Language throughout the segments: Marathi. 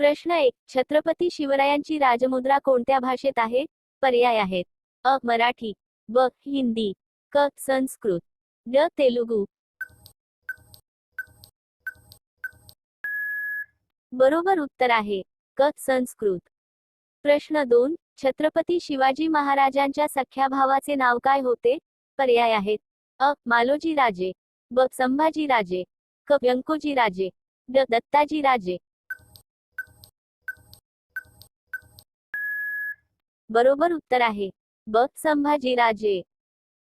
प्रश्न एक छत्रपती शिवरायांची राजमुद्रा कोणत्या भाषेत आहे? पर्याय आहेत. अ मराठी. ब हिंदी. क संस्कृत. ड तेलुगू. बरोबर उत्तर आहे. क संस्कृत. प्रश्न दोन छत्रपती शिवाजी महाराजांच्या सख्या भावाचे नाव काय होते? पर्याय आहेत. अ मालोजी राजे. ब संभाजी राजे. क व्यंकोजी राजे. ड दत्ताजी राजे. बरोबर उत्तर आहे. ब. संभाजी राजे.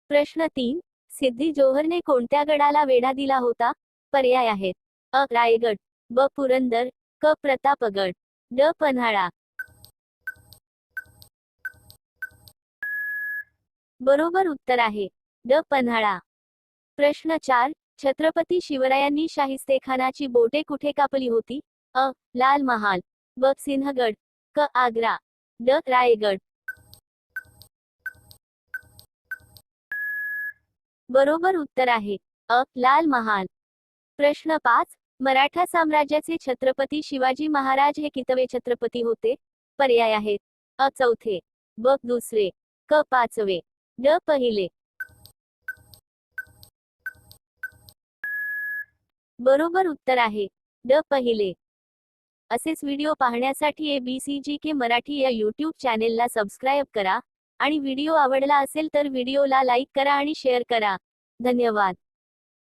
प्रश्न तीन. सिद्धी जोहरने कोणत्या गडाला वेढा दिला होता? पर्याय आहेत. अ. रायगड. ब. पुरंदर. क. प्रतापगड. ड. पन्हाळा. बरोबर उत्तर आहे. ड. पन्हाळा. प्रश्न चार. छत्रपती शिवरायांनी शाहिस्तेखानाची बोटे कुठे कापली होती? अ. लाल महाल ब. सिंहगड. क. आग्रा. ड. रायगड. बरोबर उत्तर आहे. अ. लाल महाल. प्रश्न पाच. मराठा साम्राज्याचे छत्रपती शिवाजी महाराज हे कितवे छत्रपती होते? पर्याय आहेत. अ. चौथे. ब. दुसरे. क. पाचवे. ड. पहिले. बरोबर उत्तर आहे. ड. पहिले. असेच व्हिडिओ पाहण्यासाठी एबीसीजी के मराठी या यूट्यूब चॅनेलला सबस्क्राईब करा. आणि व्हिडिओ आवडला असेल तर व्हिडिओला लाईक करा आणि शेअर करा. धन्यवाद.